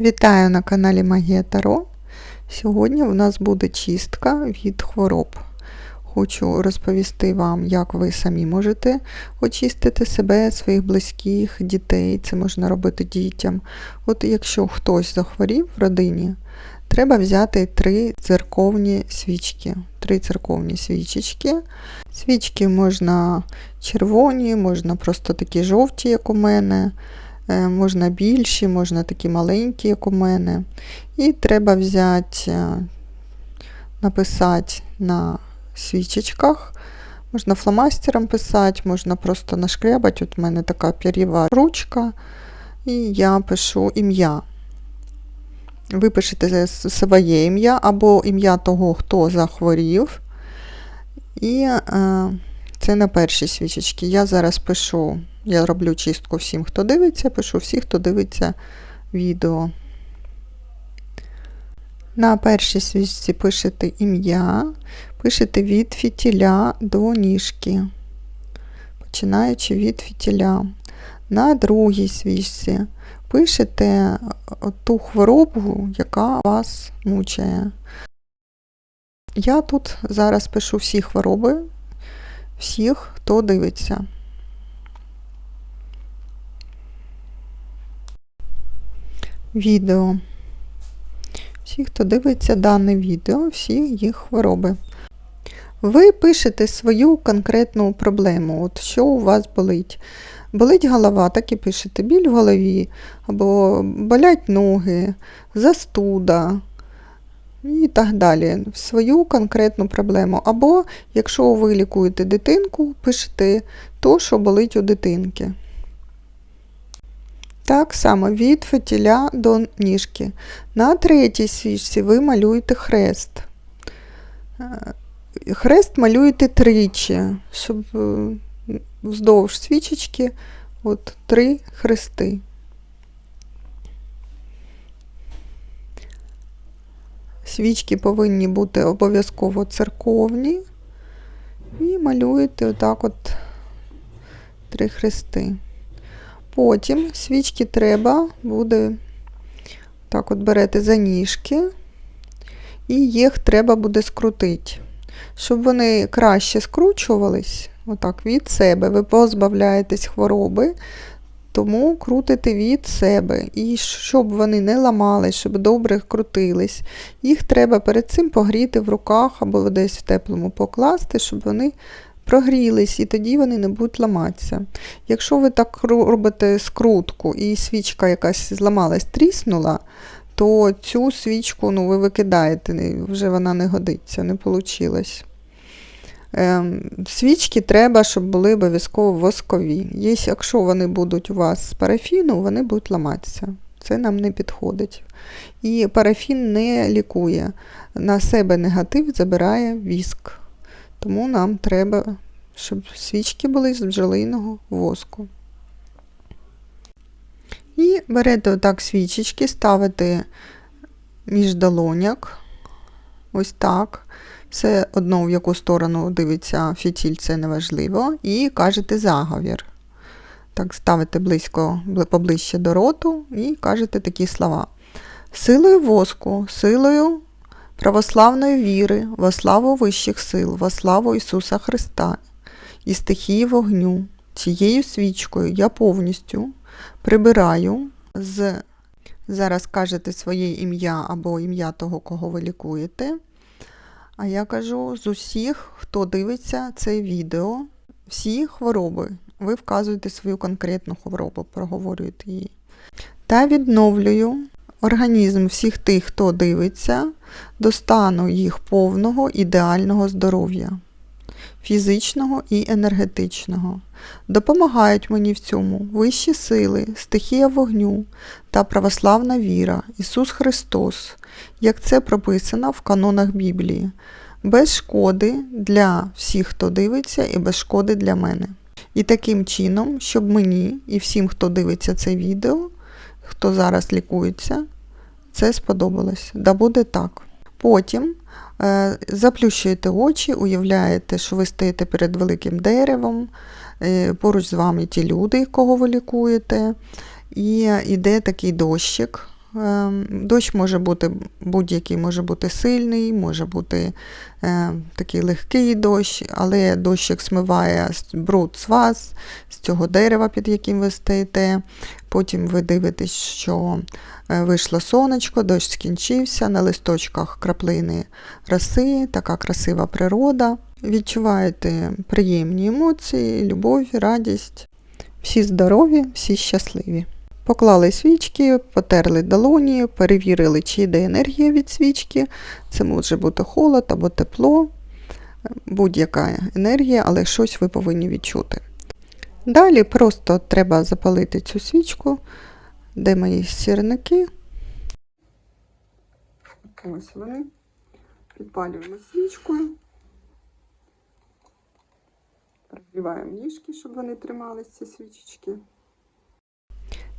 Вітаю на каналі Магія Таро. Сьогодні у нас буде чистка від хвороб. Хочу розповісти вам, як ви самі можете очистити себе, своїх близьких, дітей. Це можна робити дітям. От якщо хтось захворів в родині, треба взяти три церковні свічки. Три церковні свічечки. Свічки можна червоні, можна просто такі жовті, як у мене. Е, Можна більші, можна такі маленькі, як у мене. І треба взяти, е, написати на свічечках. Можна фломастером писати, можна просто нашкрябати. От у мене така пір'єва ручка, і я пишу ім'я. Ви пишете своє ім'я або ім'я того, хто захворів. І е, це на першій свічечці. Я зараз пишу, я роблю чистку всім, хто дивиться, пишу всіх, хто дивиться відео. На першій свічці пишете ім'я, пишете від фітіля до ніжки, починаючи від фітіля. На другій свічці пишете ту хворобу, яка вас мучає. Я тут зараз пишу всі хвороби, всіх, хто дивиться. Відео. Всі, хто дивиться дане відео, всі їх хвороби. Ви пишете свою конкретну проблему, от що у вас болить. Болить голова, так і пишете біль в голові, або болять ноги, застуда і так далі. в Свою конкретну проблему. Або, якщо ви лікуєте дитинку, пишете то, що болить у дитинки. Так само від фитіля до ніжки. На третій свічці ви малюєте хрест. Хрест малюєте тричі, щоб вздовж свічечки от три хрести. Свічки повинні бути обов'язково церковні. І малюєте отак от три хрести. Потім свічки треба буде, так от берете за ніжки, і їх треба буде скрутити. Щоб вони краще скручувались, отак від себе, ви позбавляєтесь хвороби, тому крутите від себе. І щоб вони не ламались, щоб добре крутились, їх треба перед цим погріти в руках або десь в теплому покласти, щоб вони прогрілись, і тоді вони не будуть ламатися. Якщо ви так робите скрутку і свічка якась зламалась, тріснула, то цю свічку ну, ви викидаєте, вже вона не годиться, не вийшло. Ем, свічки треба, щоб були обов'язково воскові. Якщо вони будуть у вас з парафіну, вони будуть ламатися. Це нам не підходить. І парафін не лікує. На себе негатив забирає віск. Тому нам треба, щоб свічки були з бджолиного воску. І берете отак свічечки, ставите між долоняк, ось так. Все одно, в яку сторону дивиться фітіль, це неважливо. І кажете заговір. Так, ставите близько, поближче до роту і кажете такі слова. Силою воску, силою православної віри, во славу вищих сил, во славу Ісуса Христа і стихії вогню, цією свічкою я повністю прибираю з, зараз кажете своє ім'я або ім'я того, кого ви лікуєте. А я кажу з усіх, хто дивиться це відео, всі хвороби. Ви вказуєте свою конкретну хворобу, проговорюєте її. Та відновлюю організм всіх тих, хто дивиться, до стану їх повного ідеального здоров'я, фізичного і енергетичного. Допомагають мені в цьому вищі сили, стихія вогню та православна віра, Ісус Христос, як це прописано в канонах Біблії, без шкоди для всіх, хто дивиться, і без шкоди для мене. І таким чином, щоб мені і всім, хто дивиться це відео, хто зараз лікується, це сподобалось. Да буде так. Потім е, заплющуєте очі, уявляєте, що ви стоїте перед великим деревом, е, поруч з вами ті люди, кого ви лікуєте, і йде такий дощик Ем, Дощ може бути будь-який, може бути сильний, може бути е, такий легкий дощ, але дощик смиває бруд з вас, з цього дерева, під яким ви стоїте. Потім ви дивитесь, що е, вийшло сонечко, дощ скінчився, на листочках краплини роси, така красива природа. Відчуваєте приємні емоції, любов, радість. Всі здорові, всі щасливі. Поклали свічки, потерли долоні, перевірили, чи йде енергія від свічки. Це може бути холод або тепло, будь-яка енергія, але щось ви повинні відчути. Далі просто треба запалити цю свічку, де мої сірники. Ось вони. Підпалюємо свічкою. Розбиваємо ніжки, щоб вони тримались, ці свічечки.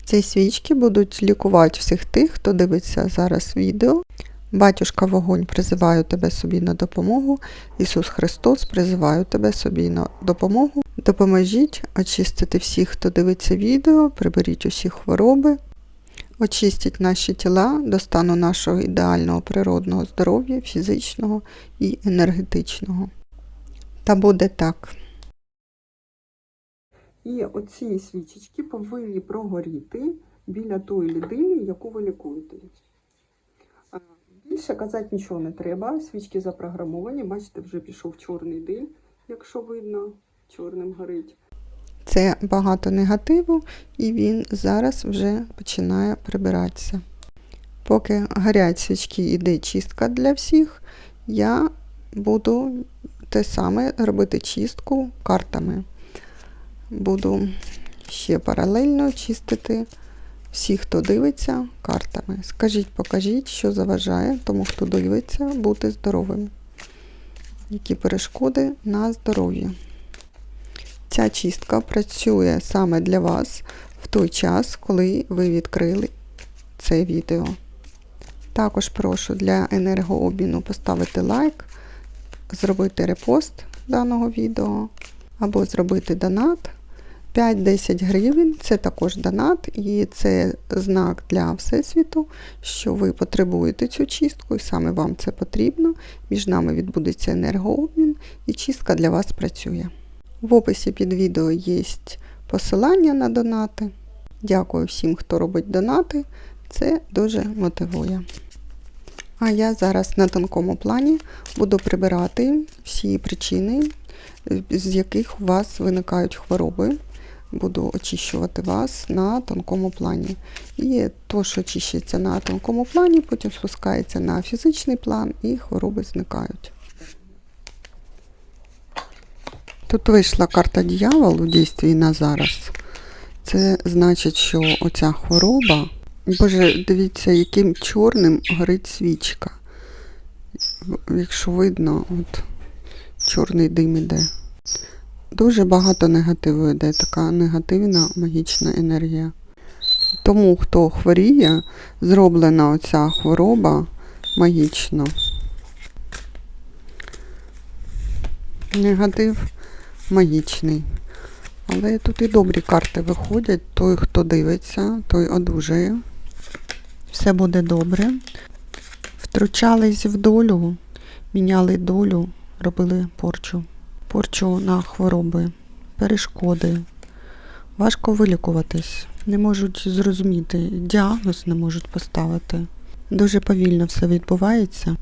Ці свічки будуть лікувати всіх тих, хто дивиться зараз відео. Батюшка вогонь призиваю тебе собі на допомогу. Ісус Христос призиваю тебе собі на допомогу. Допоможіть очистити всіх, хто дивиться відео, приберіть усі хвороби, очистіть наші тіла до стану нашого ідеального природного здоров'я, фізичного і енергетичного. Та буде так. І оці свічечки повинні прогоріти біля тої людини, яку ви лікуєте. Більше казати нічого не треба. Свічки запрограмовані. Бачите, вже пішов чорний дим, якщо видно, чорним горить. Це багато негативу, і він зараз вже починає прибиратися. Поки горять свічки, іде чистка для всіх, я буду те саме робити чистку картами буду ще паралельно чистити всіх, хто дивиться картами. Скажіть, покажіть, що заважає тому, хто дивиться, бути здоровим. Які перешкоди на здоров'я. Ця чистка працює саме для вас в той час, коли ви відкрили це відео. Також прошу для енергообміну поставити лайк, зробити репост даного відео або зробити донат. 5-10 гривень це також донат, і це знак для Всесвіту, що ви потребуєте цю чистку, і саме вам це потрібно. Між нами відбудеться енергообмін, і чистка для вас працює. В описі під відео є посилання на донати. Дякую всім, хто робить донати. Це дуже мотивує. А я зараз на тонкому плані буду прибирати всі причини, з яких у вас виникають хвороби. Буду очищувати вас на тонкому плані. І то, що очищується на тонкому плані, потім спускається на фізичний план і хвороби зникають. Тут вийшла карта дьявол у дійстві на зараз. Це значить, що оця хвороба. Боже, дивіться, яким чорним горить свічка. Якщо видно, от чорний дим іде. Дуже багато негативу йде, така негативна магічна енергія. Тому, хто хворіє, зроблена оця хвороба магічно. Негатив магічний. Але тут і добрі карти виходять. Той, хто дивиться, той одужає. Все буде добре. Втручались в долю, міняли долю, робили порчу. Порчу на хвороби, перешкоди. Важко вилікуватись. Не можуть зрозуміти, діагноз не можуть поставити. Дуже повільно все відбувається.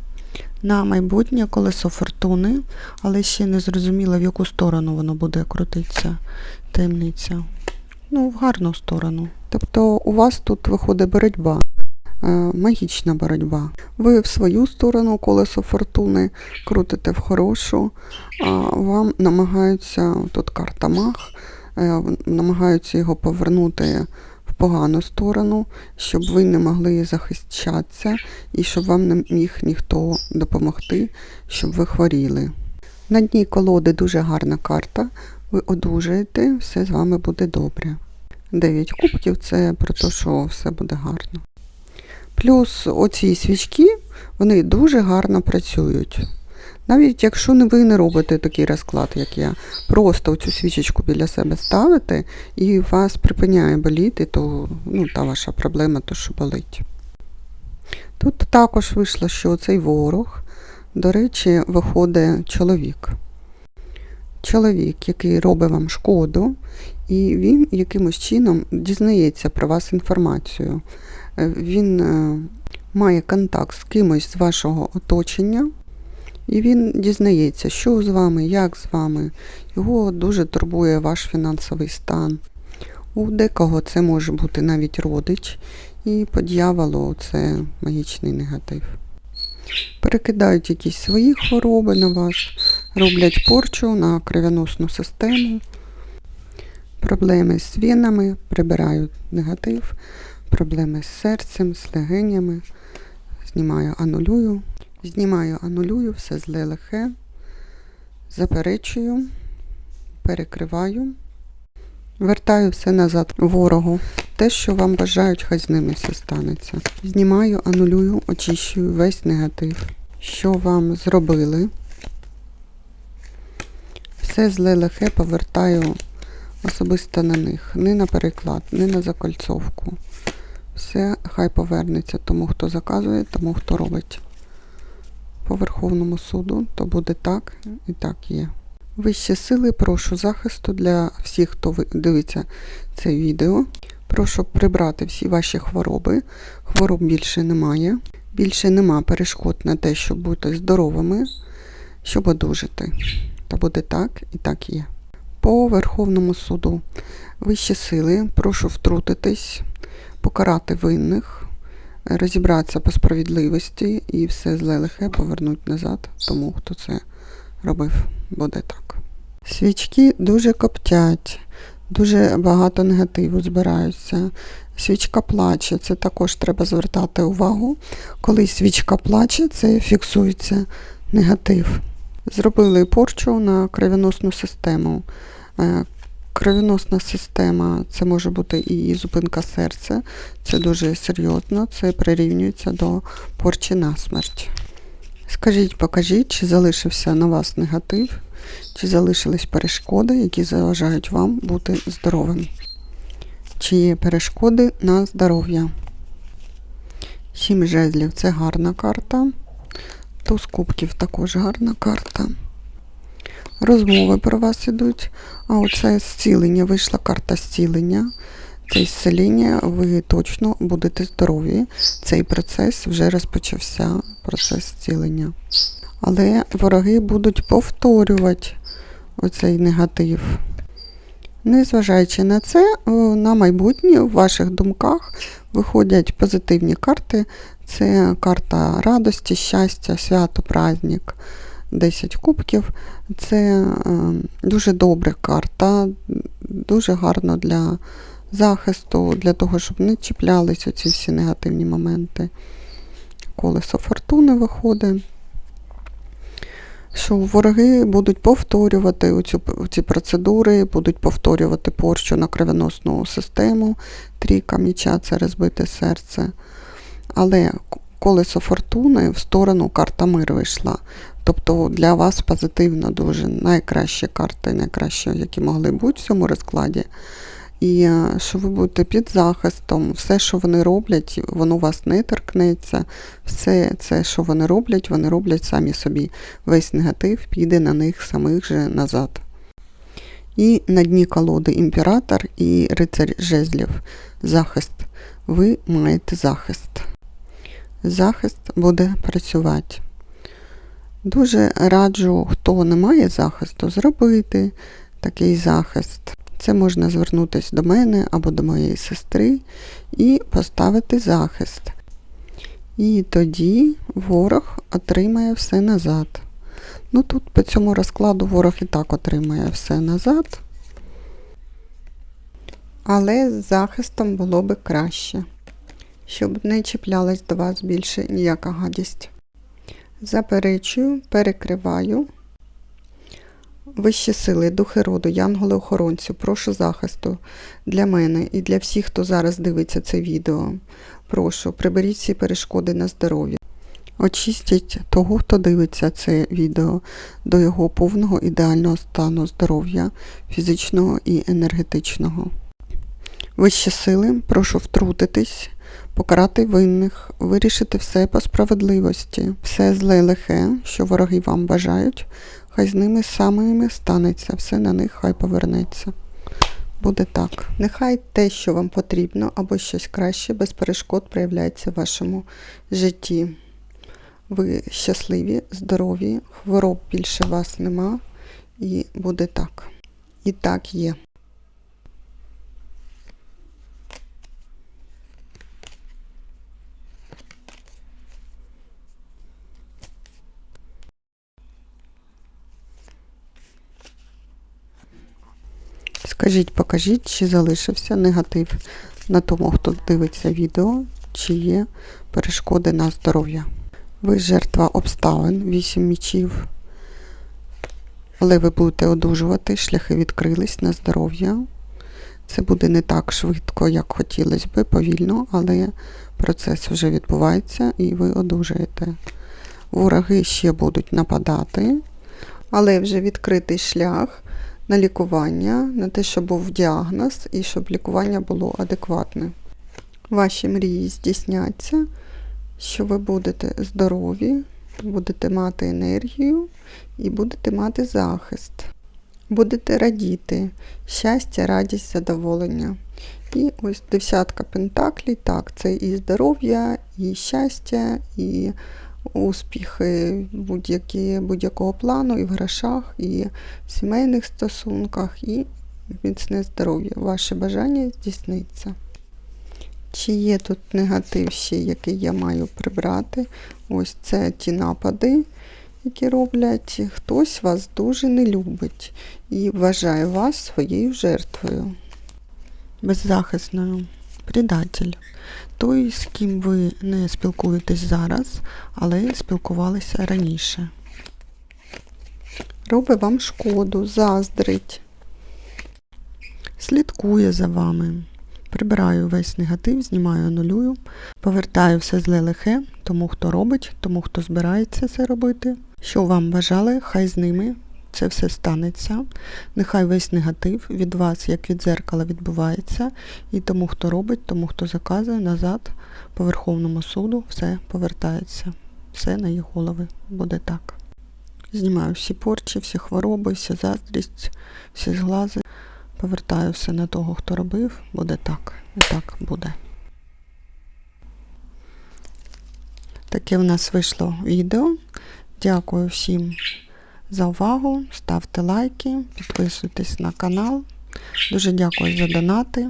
На майбутнє колесо фортуни, але ще не зрозуміло, в яку сторону воно буде крутитися. Таємниця. Ну, в гарну сторону. Тобто у вас тут виходить боротьба, е, магічна боротьба. Ви в свою сторону колесо фортуни крутите в хорошу, а вам намагаються, тут карта мах, е, намагаються його повернути погану сторону, щоб ви не могли захищатися і щоб вам не міг ніхто допомогти, щоб ви хворіли. На дні колоди дуже гарна карта. Ви одужаєте, все з вами буде добре. Дев'ять кубків це про те, що все буде гарно. Плюс оці свічки, вони дуже гарно працюють. Навіть якщо не ви не робите такий розклад, як я, просто цю свічечку біля себе ставите і вас припиняє боліти, то ну, та ваша проблема, то що болить. Тут також вийшло, що цей ворог, до речі, виходить чоловік. Чоловік, який робить вам шкоду, і він якимось чином дізнається про вас інформацію. Е, Він е, має контакт з кимось з вашого оточення, і він дізнається, що з вами, як з вами. Його дуже турбує ваш фінансовий стан. У декого це може бути навіть родич, і по дьяволу це магічний негатив. Перекидають якісь свої хвороби на вас, роблять порчу на кров'яносну систему, проблеми з венами, прибирають негатив, проблеми з серцем, з легенями. Знімаю, анулюю. Знімаю, анулюю, все зле лихе, заперечую, перекриваю, вертаю все назад ворогу. Те, що вам бажають, хай з ними все станеться. Знімаю, анулюю, очищую весь негатив, що вам зробили. Все зле лихе повертаю особисто на них. Не на переклад, не на закольцовку. Все хай повернеться тому, хто заказує, тому, хто робить. По Верховному суду, то буде так і так є. Вищі сили, прошу захисту для всіх, хто дивиться це відео. Прошу прибрати всі ваші хвороби. Хвороб більше немає. Більше нема перешкод на те, щоб бути здоровими, щоб одужати. Та буде так і так є. По Верховному суду. Вищі сили, прошу втрутитись, покарати винних, розібратися по справедливості і все зле лихе повернуть назад тому, хто це робив. Буде так. Свічки дуже коптять, дуже багато негативу збираються. Свічка плаче, це також треба звертати увагу. Коли свічка плаче, це фіксується негатив. Зробили порчу на кровоносну систему. Кровоносна система це може бути і зупинка серця, це дуже серйозно, це прирівнюється до порчі на смерть. Скажіть, покажіть, чи залишився на вас негатив, чи залишились перешкоди, які заважають вам бути здоровим. Чи є перешкоди на здоров'я? Сім жезлів це гарна карта. Туз кубків також гарна карта. Розмови про вас ідуть. А оце зцілення, вийшла карта зцілення. Це зцілення, ви точно будете здорові. Цей процес вже розпочався, процес зцілення. Але вороги будуть повторювати оцей негатив. Незважаючи на це, на майбутнє в ваших думках виходять позитивні карти. Це карта радості, щастя, свято, праздник, 10 кубків. Це е, дуже добра карта, дуже гарно для захисту, для того, щоб не чіплялись оці всі негативні моменти. Колесо фортуни виходить. Що вороги будуть повторювати оцю, ці процедури, будуть повторювати порчу на кровоносну систему, трійка міча це розбите серце. Але колесо фортуни в сторону карта мир вийшла. Тобто для вас позитивно дуже найкращі карти, найкращі, які могли бути в цьому розкладі. І е, що ви будете під захистом, все, що вони роблять, воно вас не торкнеться. Все це, що вони роблять, вони роблять самі собі. Весь негатив піде на них самих же назад. І на дні колоди імператор і рицарь жезлів. Захист. Ви маєте захист. Захист буде працювати. Дуже раджу, хто не має захисту, зробити такий захист. Це можна звернутися до мене або до моєї сестри і поставити захист. І тоді ворог отримає все назад. Ну тут по цьому розкладу ворог і так отримає все назад. Але з захистом було би краще, щоб не чіплялась до вас більше ніяка гадість. Заперечую, перекриваю. Вищі сили, духи роду, янголи-охоронцю, прошу захисту для мене і для всіх, хто зараз дивиться це відео. Прошу, приберіть всі перешкоди на здоров'я. Очистіть того, хто дивиться це відео, до його повного ідеального стану здоров'я, фізичного і енергетичного. Вищі сили, прошу втрутитись, покарати винних, вирішити все по справедливості, все зле лихе, що вороги вам бажають, хай з ними самими станеться, все на них хай повернеться. Буде так. Нехай те, що вам потрібно, або щось краще, без перешкод проявляється в вашому житті. Ви щасливі, здорові, хвороб більше вас нема, і буде так. І так є. Скажіть, покажіть, чи залишився негатив на тому, хто дивиться відео, чи є перешкоди на здоров'я. Ви жертва обставин, 8 мічів, але ви будете одужувати, шляхи відкрились на здоров'я. Це буде не так швидко, як хотілося би, повільно, але процес вже відбувається і ви одужаєте. Вороги ще будуть нападати, але вже відкритий шлях на лікування, на те, щоб був діагноз і щоб лікування було адекватне. Ваші мрії здійсняться, що ви будете здорові, будете мати енергію і будете мати захист. Будете радіти, щастя, радість, задоволення. І ось десятка пентаклей, так, це і здоров'я, і щастя, і успіхи будь-якого плану, і в грошах, і в сімейних стосунках, і міцне здоров'я. Ваше бажання здійсниться. Чи є тут негатив ще, який я маю прибрати? Ось це ті напади, які роблять. Хтось вас дуже не любить і вважає вас своєю жертвою. Беззахисною. Предатель. Той, з ким ви не спілкуєтесь зараз, але спілкувалися раніше. Робить вам шкоду, заздрить, слідкує за вами. Прибираю весь негатив, знімаю, анулюю, повертаю все зле лихе, тому хто робить, тому хто збирається це робити. Що вам бажали, хай з ними це все станеться. Нехай весь негатив від вас, як від зеркала, відбувається. І тому, хто робить, тому хто заказує, назад по Верховному суду все повертається. Все на їх голови буде так. Знімаю всі порчі, всі хвороби, всі заздрість, всі зглази. Повертаю все на того, хто робив, буде так. І так буде. Таке в нас вийшло відео. Дякую всім за увагу. Ставте лайки, підписуйтесь на канал. Дуже дякую за донати.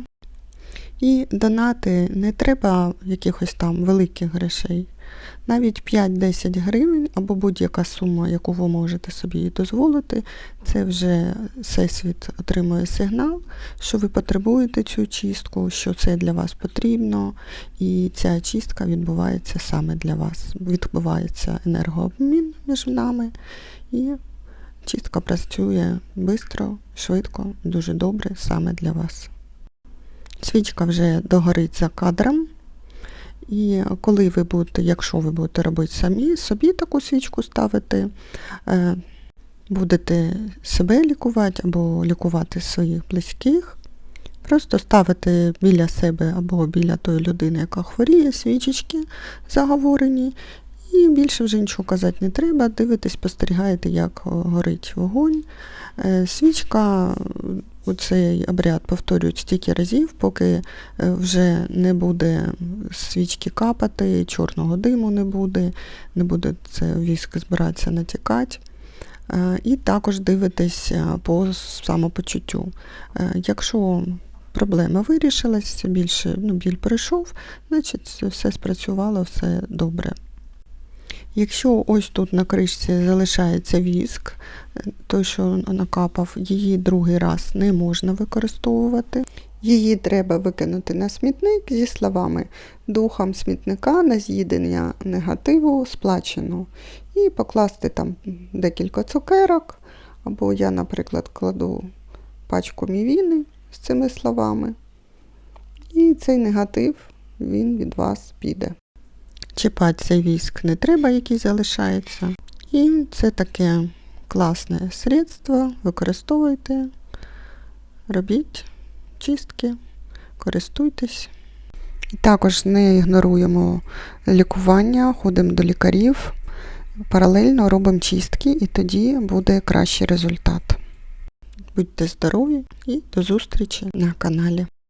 І донати не треба якихось там великих грошей. Навіть 5-10 гривень або будь-яка сума, яку ви можете собі дозволити, це вже всесвіт отримує сигнал, що ви потребуєте цю чистку, що це для вас потрібно, і ця чистка відбувається саме для вас. Відбувається енергообмін між нами, і чистка працює швидко, швидко, дуже добре саме для вас. Свічка вже догорить за кадром. І коли ви будете, якщо ви будете робити самі, собі таку свічку ставити, е, будете себе лікувати або лікувати своїх близьких, просто ставите біля себе або біля тої людини, яка хворіє, свічечки заговорені, і більше вже нічого казати не треба. Дивитесь, спостерігаєте, як горить вогонь. Е, свічка, цей обряд повторюють стільки разів, поки е, вже не буде свічки капати, чорного диму не буде, не буде це віск збиратися натікати. Е, і також дивитесь по самопочуттю. Якщо проблема вирішилась, більше ну, біль пройшов, значить все спрацювало, все добре. Якщо ось тут на кришці залишається віск, той, що накапав, її другий раз не можна використовувати. Її треба викинути на смітник зі словами духом смітника на з'їдення негативу сплачено. І покласти там декілька цукерок, або я, наприклад, кладу пачку мівіни з цими словами. І цей негатив він від вас піде. Чіпати цей віск не треба, який залишається. І це таке класне средство. Використовуйте, робіть чистки, користуйтесь. Також не ігноруємо лікування, ходимо до лікарів, паралельно робимо чистки і тоді буде кращий результат. Будьте здорові і до зустрічі на каналі.